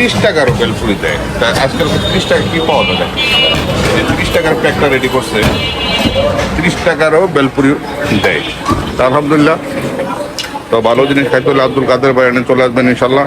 তিরিশ টাকারও বেলপুরি দেয়। তা আজকাল তিরিশ টাকা কি পাওয়া যাবে? তিরিশ টাকার প্যাকটা রেডি করছে, তিরিশ টাকারও বেলপুরি দেয়। তা আলহামদুলিল্লাহ। তো ভালো জিনিস খাইতে হলে আব্দুল কাদের বাগানে চলে আসবেন ইনশাল্লাহ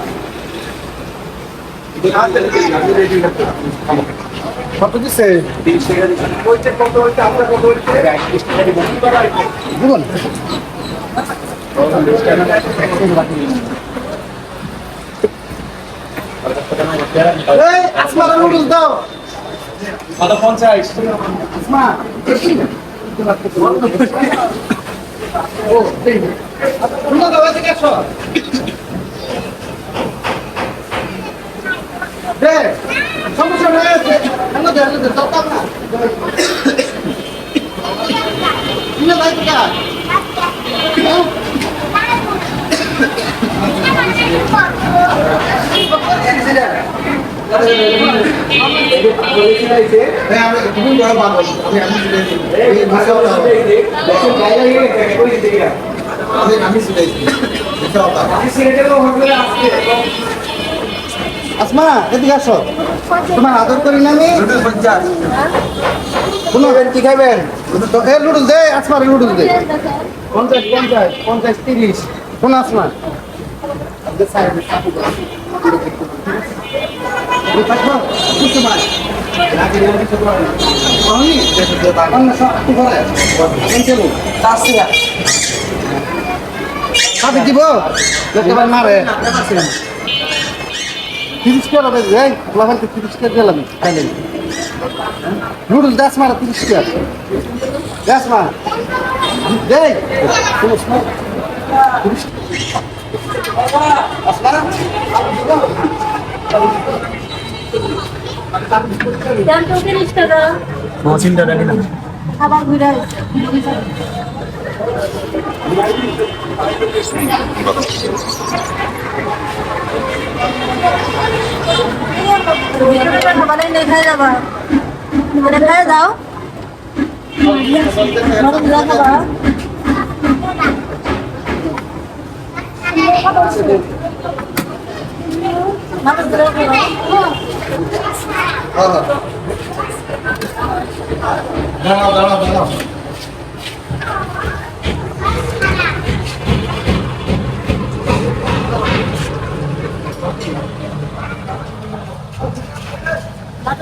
আসমা নুডলস দাও কত পঞ্চাশ ও এই তোমরা দাও এদিকে আসো দে সমস্যা নেই কেন দে দে দাও না। কিনে আমি তুমি বড় বাবা আসমা এদিকে আসো। তোমার আদর করি না আমি। শুনো কি খাইবেন? তো এ লুডুল দে আসমার লুডুল দে। পঞ্চাশ পঞ্চাশ পঞ্চাশ তিরিশ। কোন আসমা? দিব? মারে। তিরিশ টাকা হবে এই লাভানকে তিরিশ টাকা দিলাম খাইলেন নুডলস দাস মারা তিরিশ টাকা। দাস মা। দেই তিরিশ ঘুরে খাবার এনে খাই যাবা খাই যাও দাঁড়াও দাঁড়াও দাঁড়াও।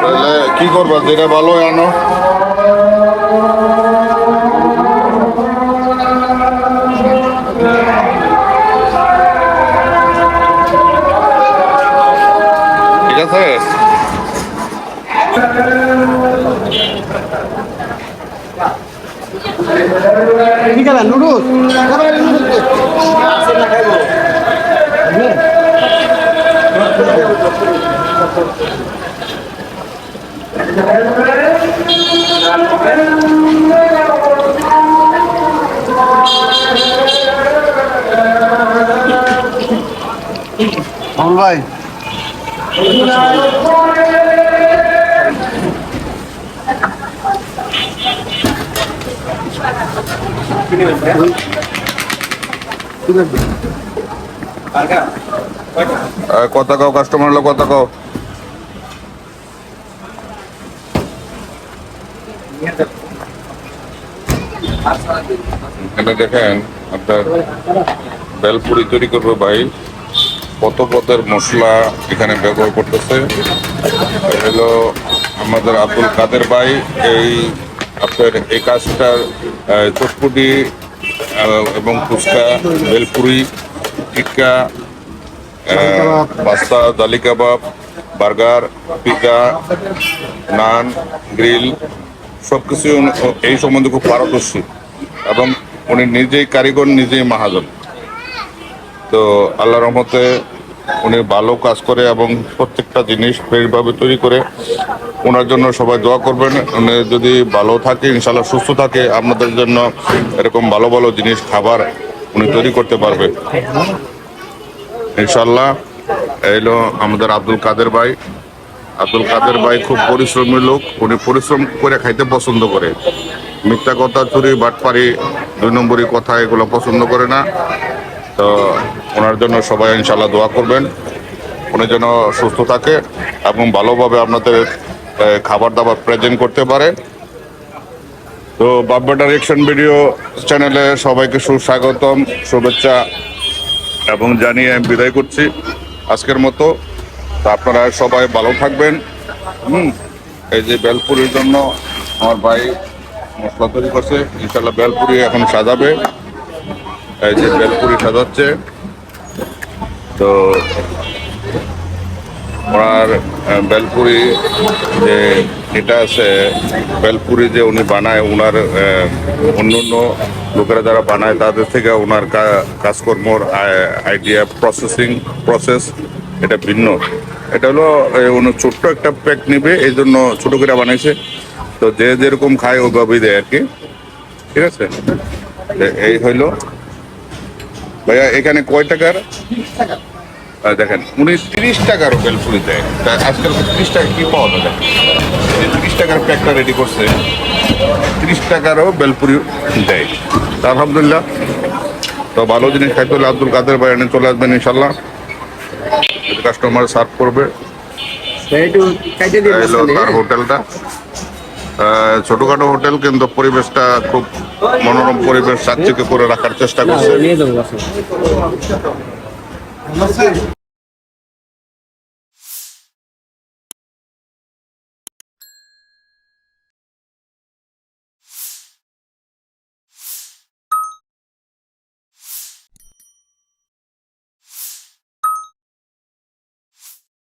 তাহলে কি করবা যেটা ভালো আনো। ঠিক আছে? কি খাবেন নুডলস খাবেন নুডলস আমল ভাই। কথা কও কাস্টমার হলো কথা কও। এখানে দেখেন আপনার বেলপুরি তৈরি করবে ভাই। কত পদের মশলা এখানে ব্যবহার করতেছে। হলো আমাদের আব্দুল কাদের ভাই। এই আপনার এই কাজটার চটপুটি এবং ফুচকা, বেলপুরি, টিক্কা পাস্তা, দালি kebab, burger pizza naan, grill সব কিছু এই সম্বন্ধে খুব পারদর্শী। এবং উনি নিজেই কারিগর, নিজেই মহাজন। তো আল্লাহ রহমতে উনি ভালো কাজ করে এবং প্রত্যেকটা জিনিস ফ্রেশভাবে তৈরি করে ওনার জন্য সবাই দোয়া করবেন। উনি যদি ভালো থাকে ইনশাল্লাহ সুস্থ থাকে, আপনাদের জন্য এরকম ভালো ভালো জিনিস, খাবার উনি তৈরি করতে পারবে। ইনশাল্লাহ এলো আমাদের আব্দুল কাদের ভাই। আব্দুল কাদের ভাই খুব পরিশ্রমী লোক। উনি পরিশ্রম করে খাইতে পছন্দ করে। মিথ্যা কথা, চুরি, বাটপারি, দুই নম্বরই কথা এগুলো পছন্দ করে না। তো ওনার জন্য সবাই ইনশাল্লাহ দোয়া করবেন। উনি যেন সুস্থ থাকে এবং ভালোভাবে আপনাদের খাবার দাবার প্রেজেন্ট করতে পারে। তো বাব্বা ডাইরেকশন ভিডিও চ্যানেলে সবাইকে সুস্বাগতম, শুভেচ্ছা এবং জানিয়ে আমি বিদায় করছি আজকের মতো। তা আপনারা সবাই ভালো থাকবেন। হুম, এই যে বেলপুরির জন্য আমার ভাই মশলা তৈরি ইনশাল্লাহ বেলপুরি এখন সাজাবে। এই যে বেলপুরি সাজাচ্ছে। তো ওনার বেলপুরি যে এটা আছে, বেলপুরি যে উনি বানায় ওনার অন্য অন্য লোকেরা যারা বানায়, তাদের থেকে ওনার কাজকর্মর আইডিয়া প্রসেসিং প্রসেস এটা ভিন্ন। এটা হলো ছোট্ট একটা প্যাক নিবে, এই জন্য ছোট করে বানাইছে। তো যে যেরকম খায় ওভাবেই দেয় আর কি। ঠিক আছে? এই হইল। ভাইয়া, এখানে কয় টাকার? দেখেন, উনি তিরিশ টাকার বেলপুরি দেয়। আজকাল তিরিশ টাকা কি পাওয়া যায়? তিরিশ টাকার প্যাকটা রেডি করছে, তিরিশ টাকারও বেলপুরি দেয়। আলহামদুলিল্লাহ। তো ভালো জিনিস খাইতে হলে আব্দুল কাদের এনে চলে আসবেন, ইনশাল্লাহ। কাস্টমার সার্ভ করবে তার হোটেলটা। ছোটখাটো হোটেল কিন্তু পরিবেশটা খুব মনোরম পরিবেশ সাত করে রাখার চেষ্টা করছে। যাব